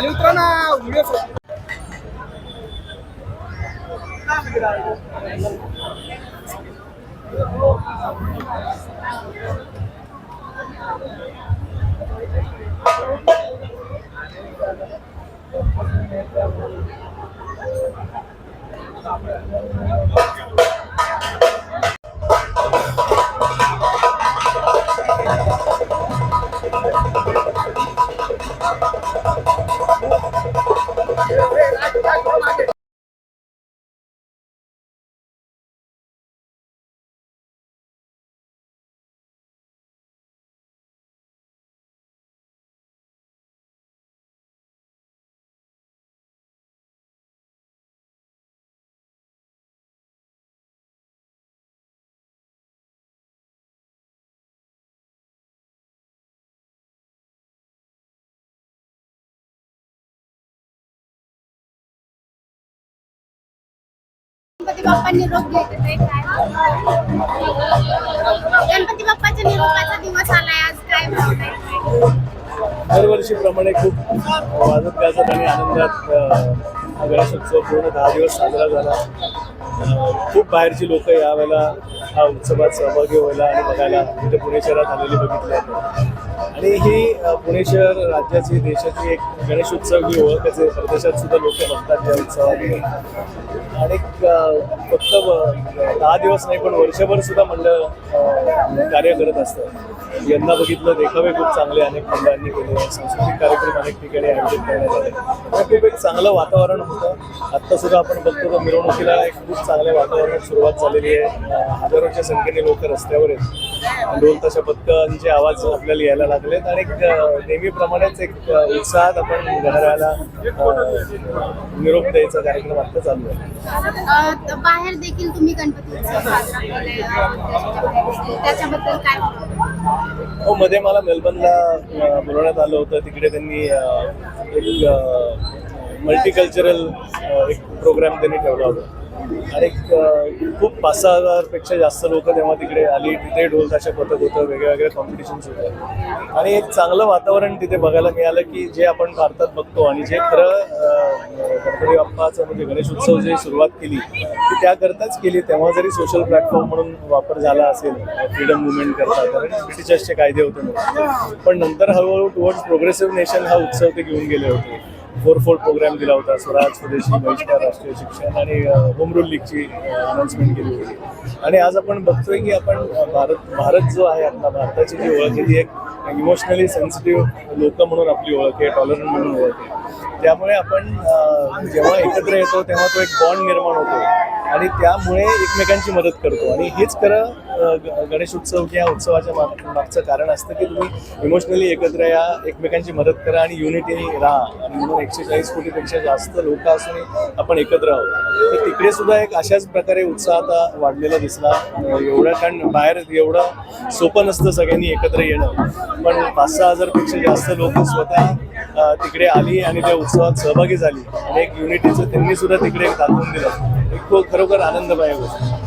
खाली उतरा ना व्हिडिओ Hello. गणपती बाप्पांनी निरोप घेतले गणपती बाप्पाच्या निरोपाचा दिवस आलाय आज काय दरवर्षीप्रमाणे खूप वाजत गाजत आणि आनंदात गणेशोत्सव पूर्ण दहा दिवस साजरा झाला. खूप बाहेरची लोक यावेळेला हा उत्सवात सहभागी व्हायला आणि बघायला इथे पुणे शहरात आलेली बघितली आहे. आणि ही पुणे शहर राज्याची देशाची एक गणेशोत्सव ही ओळख आहे. परदेशात सुद्धा लोक बघतात या उत्सवामध्ये आणि फक्त दहा दिवस नाही पण वर्षभर सुद्धा मंडळ कार्य करत असतं. यंदा बघितलं देखावे खूप चांगले अनेक मंडळांनी केले. सांस्कृतिक कार्यक्रम अनेक ठिकाणी आयोजित करण्यात आले. आणि खूप एक चांगलं वातावरण होतं. आत्ता सुद्धा आपण बघतो तर मिरवणुकीला एक खूप चांगल्या वातावरणात सुरुवात झालेली आहे. हजारोच्या संख्येने लोक रस्त्यावर आहेत. ढोल तशा पथकांचे आवाज आपल्याला यायला लागलेत. आणि नेहमीप्रमाणेच एक उत्साहात आपण अ, निरोप द्यायचा कार्यक्रम आत्ता चालू आहे. बाहेर देखील तुम्ही गणपती त्याच्याबद्दल काय? हो मध्ये मला मेलबर्नला बोलवण्यात आलं होतं. तिकडे त्यांनी एक मल्टीकल्चरल एक प्रोग्राम त्यांनी ठेवला होता. आणि खूप पाच सहा हजारपेक्षा जास्त लोक तेव्हा तिकडे आली. तिथे ढोल ताशा पथक होतं वेगळ्या वेगळ्या कॉम्पिटिशन्स होतं आणि एक चांगलं वातावरण तिथे बघायला मिळालं की जे आपण भारतात बघतो आणि जे खरं गणपती बाप्पाचं म्हणजे गणेश उत्सव जे सुरुवात केली ती त्याकरताच केली. तेव्हा जरी सोशल प्लॅटफॉर्म म्हणून वापर झाला असेल फ्रीडम मुवमेंट करता कारण ब्रिटिशर्सचे कायदे होते पण नंतर हळूहळू टुवर्ड्स प्रोग्रेसिव्ह नेशन हा उत्सव ते घेऊन गेले होते. फोर फोर प्रोग्राम दिला होता. स्वराज स्वदेशी बहिष्कार राष्ट्रीय शिक्षण आणि होम रूल लीगची अनाउन्समेंट केली होती. आणि आज आपण बघतोय की आपण भारत भारत जो आहे आपला भारताची जी ओळख आहे ती एक इमोशनली सेन्सिटिव्ह लोक म्हणून आपली ओळख आहे टॉलरंट म्हणून ओळख आहे. त्यामुळे आपण जेव्हा एकत्र येतो तेव्हा तो एक बॉन्ड निर्माण होतो. आणि त्यामुळे एकमेकांची मदत करतो. आणि हेच खरं गणेश उत्सव या उत्सवाच्या माग- मागचं कारण असतं की तुम्ही इमोशनली एकत्र या एकमेकांची मदत करा आणि युनिटीने राहा. आणि म्हणून एकशे चाळीस कोटीपेक्षा जास्त लोक असून आपण एकत्र आहोत. तर तिकडे सुद्धा एक अशाच प्रकारे उत्साह आता वाढलेला दिसला. एवढा एवढं कारण बाहेर एवढं सोपं नसतं सगळ्यांनी एकत्र येणं. पण पाच सहा हजारपेक्षा जास्त लोक स्वतः तिकडे आली आणि त्या उत्सवात सहभागी झाली. आणि एक युनिटीचं त्यांनी सुद्धा तिकडे एक दाखवून दिलं. एक खरोखर आनंददायक गोष्ट.